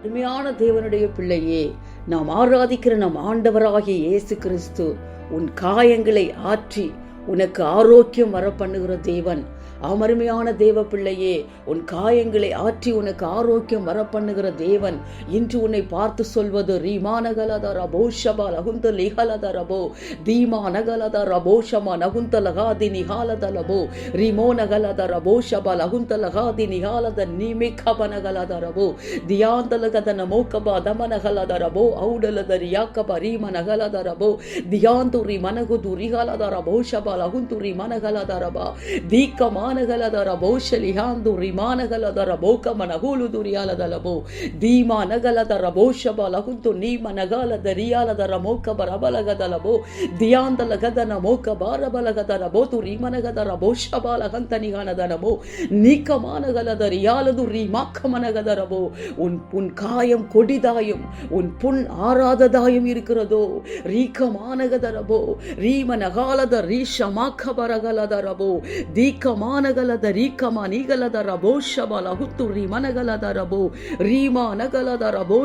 அருமையான தேவனுடைய பிள்ளையே நாம் ஆராதிக்கிற நம் ஆண்டவராகிய இயேசு கிறிஸ்து உன் காயங்களை ஆற்றி உனக்கு ஆரோக்கியம் வர பண்ணுகிற தேவன். அமருமையான தேவ பிள்ளையே உன் காயங்களை ஆற்றி உனக்கு ஆரோக்கியம் வரப்பண்ணுகிற தேவன். இன்று உன்னை பார்த்து சொல்வது ரீமானகலத ரபோ ஷபா லகுந்த லிஹலத தீமா நகலத ரபோ ஷமா நகுந்த லகாதி நிகாலத லபோ நகலத ரபோ ஷபா லகுந்த லகாதி நிகாலத நிமிகப நகலத ரபோ தியாந்தலகத நமோகபா தமனகலத ரபோ ஔடலத ரியாக்கப தியாந்துரி மனகுது ரிகலத ரபோ ஷபா லகுந்துரி மனகலத ரபா தீக்கமா ರಬ ದೀಕ ಮಾನಗಲದ ರಬೋ ಶಲಿಹಾಂದು ರಿ ಮಾನಗಲದ ರಬೋ ಕಮ ನಹುಲುದು ರಿಯಾಲದ ಲಬೋ ದೀಮಾ ನಗಲದ ರಬೋ ಶಬ ಲಹುಂತು ನೀ ಮನಗಲದ ರಿಯಾಲದ ರಮೋಕ ಬರಬಲಗದ ಲಬೋ ದಿಯಾಂದಲಗದ ನಮೋಕ ಬಾರಬಲಗದ ರಬೋ ತು ರಿ ಮನಗದ ರಬೋ ಶಬ ಲಹಂತ ನಿಗಾನದ ನಮೋ ನೀಕ ಮಾನಗಲದ ರಿಯಾಲದು ರಿ ಮಾಕ ಮನಗದ ரபோ உன் உன் காயம் கொடிதாயும் உன் புண் ஆறாததாயும் இருக்கிறதோ ரீக்கமானகதரபோ ரீம நகாலத ரீஷமாக்க பரகலதரபோ தீக்கமானகலத ரீக்கமா நீகலத ரபோ ஷபல அகுத்து ரிமனகலத ரபோ ரீமா நகலத ரபோ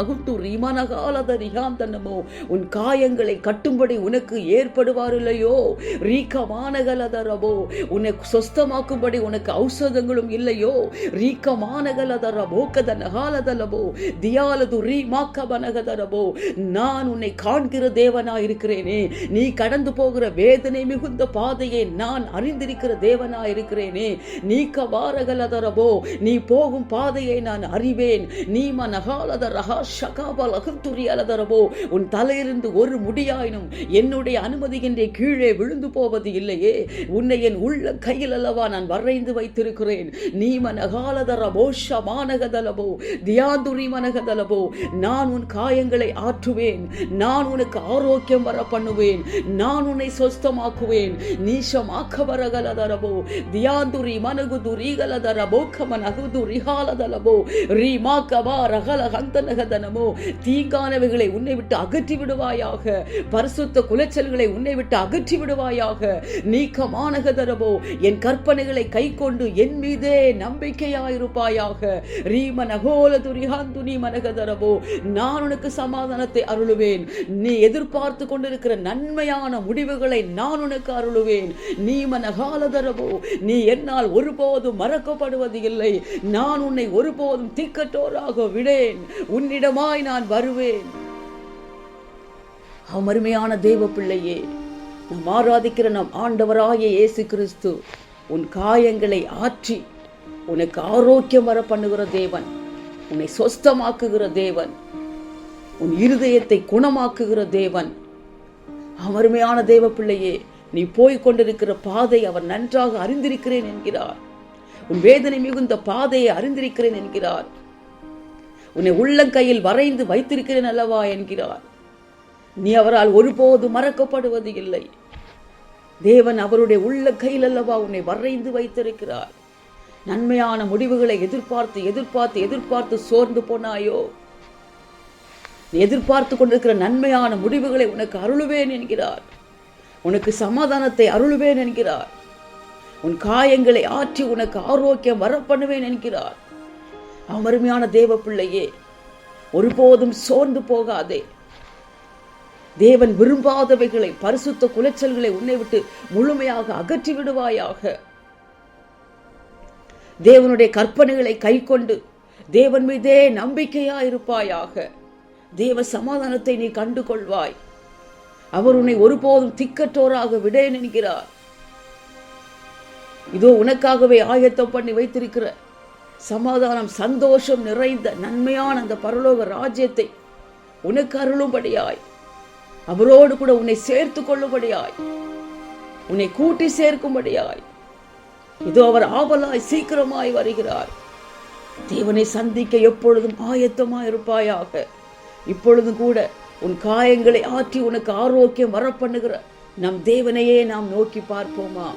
அகுத்து ரிமனகாலத ரிகாந்தனமோ உன் காயங்களை கட்டும்படி உனக்கு ஏற்படுவார் இல்லையோ ரீக்கமானகலத ரபோ உன்னை சொஸ்தமாக்கும்படி உனக்கு ஔஷதங்களும் இல்லையோ ரீக்கமானகலத கத நகாலதலபோ தியாலது ரீ மாக்கபனகதரபோ நான் உன்னை காண்கிற தேவனா இருக்கிறேனே நீ கடந்து போகிற வேதனை மிகுந்த பாதையை நான் அறிந்திருக்கிற தேவனா இருக்கிறேனே. நீக்க வாரகலதரபோ நீ போகும் பாதையை நான் அறிவேன். நீ மனகாலத ரகா ஷகாபல் அகத்துரி உன் தலையிலிருந்து ஒரு முடியாயினும் என்னுடைய அனுமதியின்றி கீழே விழுந்து போவது இல்லையே. உன்னை என் உள்ள கையில் அல்லவா நான் வரைந்து வைத்திருக்கிறேன். நீ மனகாலதரபோ ஷமானகதலபோ தியாந்துரி மனகதலபோ நான் உன் காயங்களை ஆற்றுவேன். நான் உனக்கு ஆரோக்கியம் வர பண்ணுவேன் நான் உன்னை சொஸ்தமாக்குவேன். நீஷமாக்க வரகலதரபோ தியாந்துரி மனகுது ரீகலதரபோ கமனகுது ரீமா ரீமாக்கவா ரகல ஹந்தனகதனமோ. தீங்கானவைகளை உன்னை விட்டு அகற்றி விடுவாயாக. பரிசுத்த குலைச்சல்களை உன்னை விட்டு அகற்றி விடுவாயாக. நீக்கமானகதரபோ என் கற்பனைகளை கை கொண்டு என் மீதே நம்பிக்கையாயிருப்பாயாக. ரீம நகோல நீ மனகதரபோ நான் உனக்கு சமாதானத்தை அருளுவேன். நீ எதிர்பார்த்து கொண்டிருக்கிற நன்மையான முடிவுகளை நான் உனக்கு அருளுவேன். நீ மனகாலதரபோ நீ என்னால் ஒருபோதும் மறக்கப்படுவது இல்லை. நான் உன்னை ஒருபோதும் திக்கற்றோராக விடேன். உன்னிடமாய் நான் வருவேன். அமருமையான தேவ பிள்ளையே நாம் ஆராதிக்கிற நம் ஆண்டவராகிய இயேசு கிறிஸ்து உன் காயங்களை ஆற்றி உனக்கு ஆரோக்கியம் வர பண்ணுகிற தேவன் உன்னை சொஸ்தமாக்குகிற தேவன் உன் இருதயத்தை குணமாக்குகிற தேவன். அமருமையான தேவ பிள்ளையே நீ போய்க் கொண்டிருக்கிற பாதை அவர் நன்றாக அறிந்திருக்கிறேன் என்கிறார். உன் வேதனை மிகுந்த பாதையை அறிந்திருக்கிறேன் என்கிறார். உன்னை உள்ளங்கையில் வரைந்து வைத்திருக்கிறேன் அல்லவா என்கிறார். நீ அவரால் ஒருபோதும் மறக்கப்படுவது இல்லை. தேவன் அவருடைய உள்ள கையில் அல்லவா உன்னை வரைந்து வைத்திருக்கிறார். நன்மையான முடிவுகளை எதிர்பார்த்து எதிர்பார்த்து எதிர்பார்த்து சோர்ந்து போனாயோ? நீ எதிர்பார்த்து கொண்டிருக்கிற நன்மையான முடிவுகளை உனக்கு அருளுவேன் என்கிறார். உனக்கு சமாதானத்தை அருளுவேன் என்கிறார். உன் காயங்களை ஆற்றி உனக்கு ஆரோக்கியம் வர பண்ணுவேன் என்கிறார். அமருமையான தேவ பிள்ளையே ஒருபோதும் சோர்ந்து போகாதே. தேவன் விரும்பாதவைகளை பரிசுத்த குலைச்சல்களை உன்னை விட்டு முழுமையாக அகற்றி விடுவாயாக. தேவனுடைய கற்பனைகளை கை கொண்டு தேவன் மீதே நம்பிக்கையா இருப்பாயாக தேவ சமாதானத்தை நீ கண்டு கொள்வாய் அவர் உன்னை ஒருபோதும் திக்கற்றோராக விட என்கிறார் இதோ உனக்காகவே ஆயத்தம் பண்ணி வைத்திருக்கிற சமாதானம் சந்தோஷம் நிறைந்த நன்மையான அந்த பரலோக ராஜ்யத்தை உனக்கு அருளும்படியாய். அவரோடு கூட உன்னை சேர்த்து கொள்ளும்படியாய். உன்னை கூட்டி சேர்க்கும்படியாய். இதோ அவர் ஆவலாய் சீக்கிரமாய் வருகிறார். தேவனை சந்திக்க எப்பொழுதும் ஆயத்தமாய் இருப்பாயாக இப்பொழுதும் கூட உன் காயங்களை ஆற்றி உனக்கு ஆரோக்கியம் வரப்பண்ணுகிற நம் தேவனையே நாம் நோக்கி பார்ப்போமா?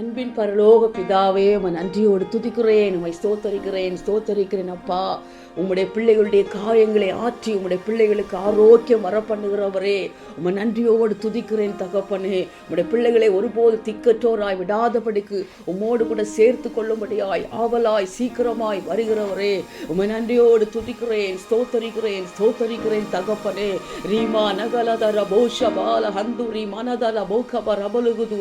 அன்பின் பரலோக பிதாவே உம நன்றியோடு துதிக்கிறேன் உம்மை ஸ்தோத்தரிக்கிறேன் ஸ்தோத்தரிக்கிறேன் அப்பா. உம்முடைய பிள்ளைகளுடைய காயங்களை ஆற்றி உம்முடைய பிள்ளைகளுக்கு ஆரோக்கியம் வர பண்ணுகிறவரே உம்மை நன்றியோடு துதிக்கிறேன் தகப்பனே. உம்முடைய பிள்ளைகளை ஒருபோது திக்கற்றோராய் விடாதபடிக்கு உம்மோடு கூட சேர்த்து கொள்ளும்படியாய் ஆவலாய் சீக்கிரமாய் வருகிறவரே. உம்மை நன்றியோடு துதிக்கிறேன் ஸ்தோத்தரிக்கிறேன் ஸ்தோத்தரிக்கிறேன் தகப்பனே. ரீமா நகலதர போஷ பால ஹந்துரி மனதல போகப ரபலுகுது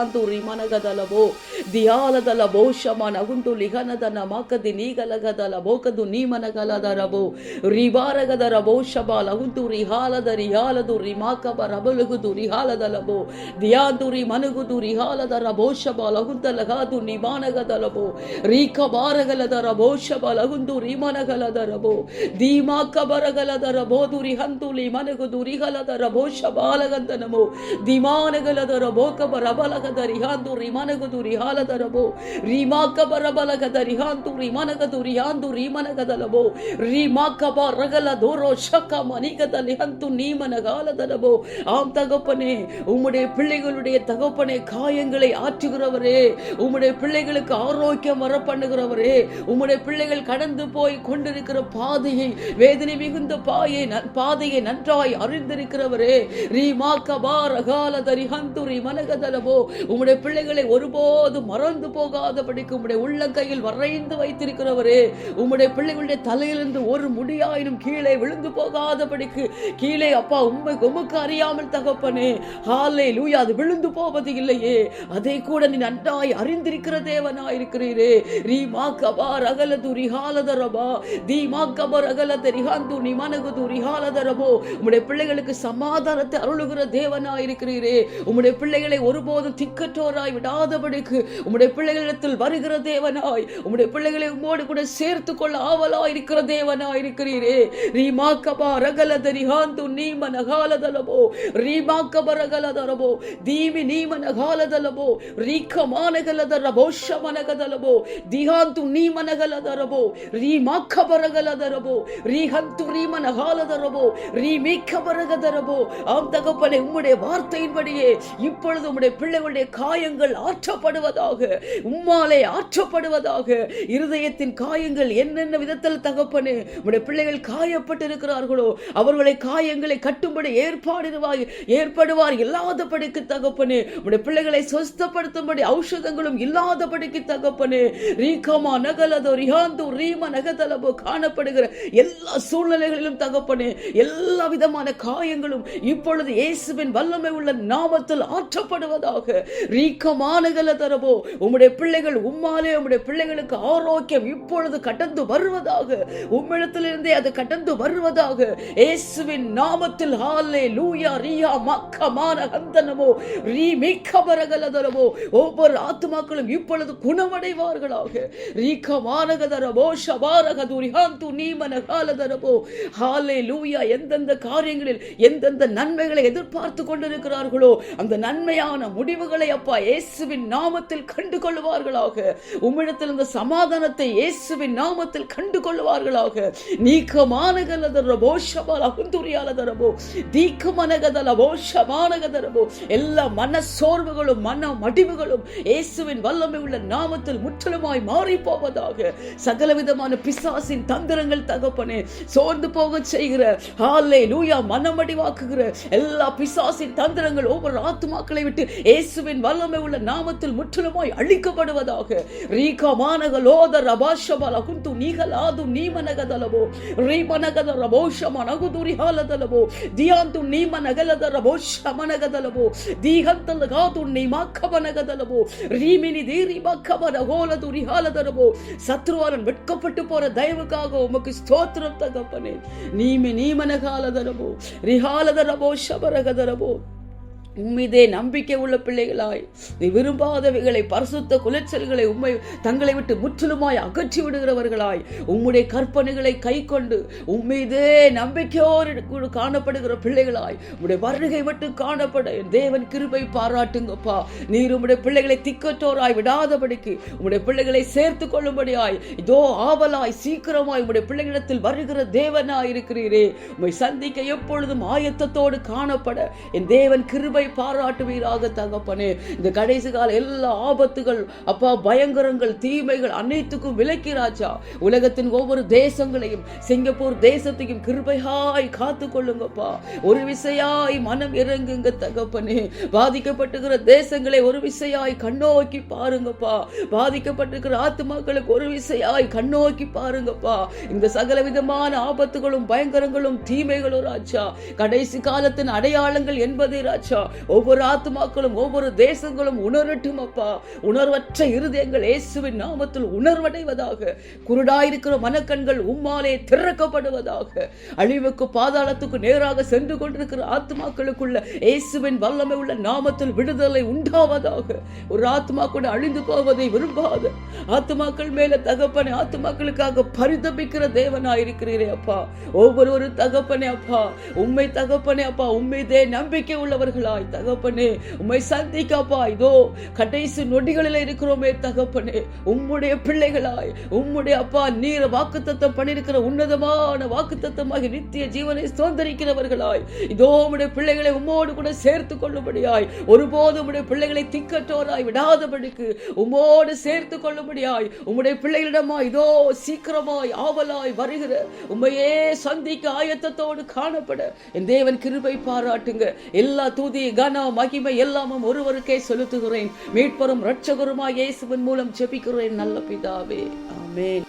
ஆந்தூரி மன ಮನಗದಲವೋ ದಿಯಾಲದಲ ಬಹುಶಮ ನಗುಂಟು ಲಿಘನದನ ಮಾಕದಿ ನೀಗಲಗದಲ ಬೋಕದು ನೀ ಮನಗಲದರಬೋ ರಿವಾರಗದರ ಬಹುಶಬ ಲಗುಂಟು ರಿಹಾಲದ ರಿಹಾಲದು ರಿಮಾಕಬ ರಬಲುಗುದು ರಿಹಾಲದಲಬೋ ದಿಯಾಂತು ರಿ ಮನಗುದು ರಿಹಾಲದರ ಬಹುಶಬ ಲಗುಂತ ಲಗಾದು ನಿಮಾನಗದಲಬೋ ರೀಕ ಬಾರಗಲದರ ಬಹುಶಬ ಲಗುಂದು ರಿಮನಗಲದರಬೋ ದೀಮಾಕ ಬರಗಲದರ ಬೋದು ರಿಹಂತು ಲಿ ಮನಗುದು ರಿಹಲದರ ಬಹುಶಬಾಲಗಂತನಮೋ ದಿಮಾನಗಲದರ ಬೋಕಬ ರಬಲಗದ ರಿಹಾಂದು రిహాంతు రిమనగదు రిహాలదరబో రిమాక బరబలగద రిహాంతు రిమనగదు రిహాంతు రిమనగదలబో రిమాక బరగల దోరோ షక மணிகத லிஹந்து நீமன காலதனமோ ஆம் தகப்பனே உம்முடைய பிள்ளைகளுடைய தகப்பனே காயங்களை ஆற்றுகிறவரே உம்முடைய பிள்ளைகளுக்கு ஆரோக்கியம் வர பண்ணுகிறவரே உம்முடைய பிள்ளைகள் கடந்து போய் கொண்டிருக்கிற பாதையை வேதனை மிகுந்த பாயை பாதையை நன்றாய் அறிந்திருக்கிறவரே ரீமாக்கபா ரகாலதரி ஹந்துரி மனகதனமோ உம்முடைய பிள்ளை பிள்ளைகளை ஒருபோதும் மறந்து போகாதபடிக்கு உம்முடைய உள்ளங்கையில் வரைந்து வைத்திருக்கிறவரே உம்முடைய பிள்ளைகளுடைய தலையிலிருந்து ஒரு முடியாயினும் கீழே விழுந்து போகாதபடிக்கு கீழே அப்பா உண்மை உமக்கு அறியாமல் தகப்பனே ஹாலே லூயா அது விழுந்து போவது இல்லையே. அதை கூட நீ நன்றாய் அறிந்திருக்கிற தேவனாய் இருக்கிறீரே ரீ மா கபார் அகலது ரிஹாலதரபா தீ மா கபர் ரிஹாந்து நீ ரிஹாலதரபோ உம்முடைய பிள்ளைகளுக்கு சமாதானத்தை அருளுகிற தேவனாய் இருக்கிறீரே உம்முடைய பிள்ளைகளை ஒருபோதும் தூரமாய் விடாதபடிக்கு உம்முடைய பிள்ளைகளிடத்தில் வருகிற தேவனாய் உம்முடைய பிள்ளைகளை உம்மோடு கூட சேர்த்து கொள்ள ஆவலா இருக்கிற தேவனாய் இருக்கிறீரே ரீமாக்கபா ரகலத ரிஹாந்து நீம நகாலதலபோ ரீமாக்கப ரகலதரபோ தீமி நீம நகாலதலபோ ரீக்க மானகலத ரபோஷ மனகதலபோ திஹாந்து நீம நகலதரபோ ரீமாக்கப ரகலதரபோ ரீஹந்து ரீம நகாலதரபோ ரீமீக்க பரகதரபோ ஆம் தகப்பனை உம்முடைய வார்த்தையின்படியே இப்பொழுது உம்முடைய பிள்ளைகளுடைய காயம் காயங்கள் ஆற்றப்படுவதாக உம்மாலே ஆற்றப்படுவதாக இருதயத்தின் காயங்கள் என்னென்ன விதத்தில் தகப்பனே உடைய பிள்ளைகள் காயப்பட்டிருக்கிறார்களோ அவர்களை காயங்களை கட்டும்படி ஏற்பாடுவாய் ஏற்படுவார் இல்லாதபடிக்கு தகப்பனு. உடைய பிள்ளைகளை சொஸ்தப்படுத்தும்படி ஔஷதங்களும் இல்லாதபடிக்கு தகப்பனு. ரீகமா நகலதோ ரிஹாந்தோ ரீம நகதலபோ காணப்படுகிற எல்லா சூழ்நிலைகளிலும் தகப்பனு எல்லா விதமான காயங்களும் இப்பொழுது இயேசுவின் வல்லமை உள்ள நாமத்தில் ஆற்றப்படுவதாக ரீக்கமானகல தரவோ உம்முடைய பிள்ளைகள் உம்மாலே உம்முடைய பிள்ளைகளுக்கு ஆரோக்கியம் இப்பொழுது கடந்து வருவதாக உம்மிடத்திலிருந்தே அது கடந்து வருவதாக இயேசுவின் நாமத்தில் ஹாலே லூயா ரியா மக்கமான கந்தனமோ ரீ மிக்கபரகலதரமோ ஒவ்வொரு ஆத்துமாக்களும் இப்பொழுது குணமடைவார்களாக. ரீக்கமானகதரமோ ஷபாரகதுரி ஹாந்து நீமன காலதரமோ ஹாலே லூயா எந்தெந்த காரியங்களில் எந்தெந்த நன்மைகளை எதிர்பார்த்து கொண்டிருக்கிறார்களோ அந்த நன்மையான முடிவுகளை அப்பா இயேசுவின் நாமத்தில் கண்டு கொள்வார்களாக உம்மிடத்தில் இந்த சமாதானத்தை இயேசுவின் நாமத்தில் கண்டு கொள்வார்களாக நீக்கமானகலதரமோ ஷபால் அகுந்துரியாலதரமோ தீக்கமனகதலமோ ஷமானகதரமோ எல்லா மன சோர்வுகளும் மன மடிவுகளும் இயேசுவின் வல்லமை உள்ள நாமத்தில் முற்றிலுமாய் மாறி போவதாக சகலவிதமான பிசாசின் தந்திரங்கள் தகப்பனே சோர்ந்து போக செய்கிற ஹாலே லூயா மனமடிவாக்குகிற எல்லா பிசாசின் தந்திரங்கள் ஒவ்வொரு ஆத்துமாக்களை விட்டு இயேசுவின் வல்லமை கடவுள நாமத்தில் முற்றிலுமாய் அழிக்கப்படுவதாக. ரீகா மானக லோத ரபாஷபல குந்து நீகலாது நீமனகதலவோ ரீமனகத ரபோஷம நகுதுரிஹாலதலவோ தியாந்து நீமனகலத ரபோஷமனகதலவோ தீகந்தல காது நீமாக்கவனகதலவோ ரீமினி தீரிமாக்கவன கோலது ரிஹாலதலவோ சத்ருவாரன் வெட்கப்பட்டு போற தயவுக்காக உமக்கு ஸ்தோத்திரம் தகப்பனே. நீமி நீமனகாலதரவோ ரிஹாலத சபரகதரவோ உம்மிதே நம்பிக்கை உள்ள பிள்ளைகளாய். நீ விரும்பாதவைகளை பரிசுத்த குலைச்சல்களை உம்மை தங்களை விட்டு முற்றிலுமாய் அகற்றி விடுகிறவர்களாய். உம்முடைய கற்பனைகளை கை கொண்டு உம்மீதே நம்பிக்கையோடு காணப்படுகிற பிள்ளைகளாய். உம்முடைய வருகை மட்டும் காணப்பட என் தேவன் கிருபை பாராட்டுங்கப்பா. நீர் உம்முடைய பிள்ளைகளை திக்கற்றோராய் விடாதபடிக்கு உம்முடைய பிள்ளைகளை சேர்த்து கொள்ளும்படியாய் இதோ ஆவலாய் சீக்கிரமாய் உம்முடைய பிள்ளைகளிடத்தில் வருகிற தேவனாய் இருக்கிறீரே உம்மை சந்திக்க எப்பொழுதும் ஆயத்தத்தோடு காணப்பட என் தேவன் கிருபை பாராட்டுவீராக தகப்பனே. இந்த கடைசி கால எல்லா ஆபத்துகள் அப்பா பயங்கரங்கள் தீமைகள் அனைத்துக்கும் விலக்கி ராஜா. உலகத்தின் ஒவ்வொரு தேசங்களையும் சிங்கப்பூர் தேசத்தையும் கிருபையாய் காத்து கொள்ளுங்கப்பா ஒரு விசையாய் மனம் இறங்குங்க தகப்பனே. பாதிக்கப்பட்டிருக்கிற தேசங்களை ஒரு விசையாய் கண்ணோக்கி பாருங்கப்பா. பாதிக்கப்பட்டிருக்கிற ஆத்மாக்களுக்கு ஒரு விசையாய் கண்ணோக்கி பாருங்கப்பா. இந்த சகல விதமான ஆபத்துகளும் பயங்கரங்களும் தீமைகளும் ராஜா. கடைசி காலத்தின் அடையாளங்கள் என்பதே ராஜா. ஒவ்வொரு ஆத்மாக்களும் ஒவ்வொரு தேசங்களும் உணரட்டும் அப்பா. உணர்வற்ற இருதயங்கள் இயேசுவின் நாமத்தில் உணர்வடைவதாக. குருடாயிருக்கிற மனக்கண்கள் உம்மாலே திறக்கப்படுவதாக. அழிவுக்கு பாதாளத்துக்கு நேராக சென்று கொண்டிருக்கிற ஆத்மாக்களுக்குள்ள இயேசுவின் வல்லமை உள்ள நாமத்தில் விடுதலை உண்டாவதாக. ஒரு ஆத்மா கூட அழிந்து போவதை விரும்பாத. ஆத்மாக்கள் மேல தகப்பனை ஆத்மாக்களுக்காக பரிதபிக்கிற தேவனாயிருக்கிறீரே அப்பா. ஒவ்வொரு தகப்பனே அப்பா. உண்மை தகப்பனே அப்பா. உண்மைதே நம்பிக்கை உள்ளவர்களாய். தகப்பனே உம்மை சந்திக்கப்பா இதோ கடைசி நொடிகளில் இருக்கிறோமே தகப்பனே. உம்முடைய பிள்ளைகளாய் உம்முடைய அப்பா நீர வாக்குத்தத்தம் பண்ணியிருக்கிற உன்னதமான வாக்குத்தத்தமாக நித்திய ஜீவனை சுதந்திரிக்கிறவர்களாய். இதோ உம்முடைய பிள்ளைகளை உம்மோடு கூட சேர்த்து கொள்ளும்படியாய். ஒருபோதும் உம்முடைய பிள்ளைகளை திக்கற்றோராய் விடாதபடிக்கு உம்மோடு சேர்த்து கொள்ளும்படியாய். உம்முடைய பிள்ளைகளிடமா இதோ சீக்கிரமாய் ஆவலாய் வருகிற உண்மையே சந்திக்க ஆயத்தத்தோடு காணப்பட. என் தேவன் கிருபை பாராட்டுங்க. எல்லா தூதியை கன மகிமை எல்லாமும் ஒருவருக்கே செலுத்துகிறேன். மீட்பரும் இரட்சகருமாய் இயேசுவின் மூலம் ஜெபிக்கிறேன் நல்ல பிதாவே. ஆமேன்.